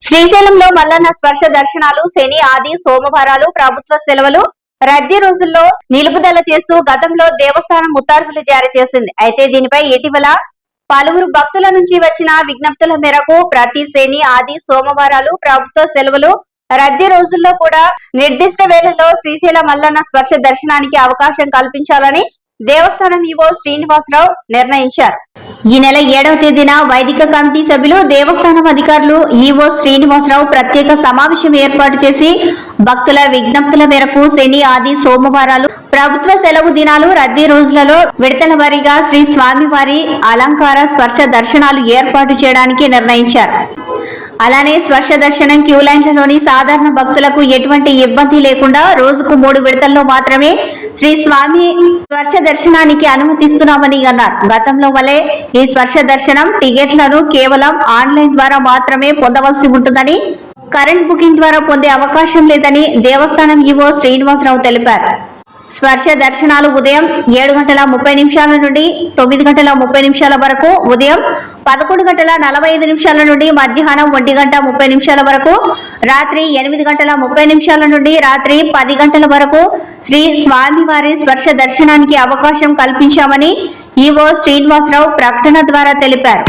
శ్రీశైలంలో మల్లన్న స్పర్శ దర్శనాలు శని ఆది సోమవారాలు ప్రభుత్వ సెలవులు రద్దీ రోజుల్లో నిలుపుదల చేస్తూ గతంలో దేవస్థానం ఉత్తర్వులు జారీ చేసింది. అయితే దీనిపై ఇటీవల పలువురు భక్తుల నుంచి వచ్చిన విజ్ఞప్తుల మేరకు ప్రతి శని ఆది సోమవారాలు ప్రభుత్వ సెలవులు రద్దీ రోజుల్లో కూడా నిర్దిష్ట వేళల్లో శ్రీశైల మల్లన్న స్పర్శ దర్శనానికి అవకాశం కల్పించాలని దేవస్థానం ఈవో శ్రీనివాసరావు నిర్ణయించారు. ఈ నెల ఏడవ తేదీన వైదిక కమిటీ సభ్యులు దేవస్థానం అధికారులు ఈవో శ్రీనివాసరావు ప్రత్యేక సమావేశం ఏర్పాటు చేసి భక్తుల విజ్ఞప్తుల మేరకు శని ఆది సోమవారాలు ప్రభుత్వ సెలవు దినాలు రద్దీ రోజులలో విడతల వారీగా శ్రీ స్వామివారి అలంకార స్పర్శ దర్శనాలు ఏర్పాటు చేయడానికి నిర్ణయించారు. అలానే స్పర్శ దర్శనం క్యూ లైన్లలోని సాధారణ భక్తులకు ఎటువంటి ఇబ్బంది లేకుండా రోజుకు మూడు విడతల్లో మాత్రమే శ్రీ స్వామి స్పర్శ దర్శనానికి అనుమతిస్తున్నామని అన్నారు. గతంలో వలె ఈ స్పర్శ దర్శనం టికెట్లను కేవలం ఆన్లైన్ ద్వారా మాత్రమే పొందవలసి ఉంటుందని కరెంట్ బుకింగ్ ద్వారా పొందే అవకాశం లేదని దేవస్థానం ఈవో శ్రీనివాసరావు తెలిపారు. స్పర్శ దర్శనాలు ఉదయం ఏడు గంటల ముప్పై నిమిషాల నుండి తొమ్మిది గంటల ముప్పై నిమిషాల వరకు ఉదయం పదకొండు గంటల నలభై ఐదు నిమిషాల నుండి మధ్యాహ్నం ఒంటి గంట ముప్పై నిమిషాల వరకు రాత్రి ఎనిమిది గంటల ముప్పై నిమిషాల నుండి రాత్రి పది గంటల వరకు శ్రీ స్వామివారి స్పర్శ దర్శనానికి అవకాశం కల్పించామని ఈవో శ్రీనివాసరావు ప్రకటన ద్వారా తెలిపారు.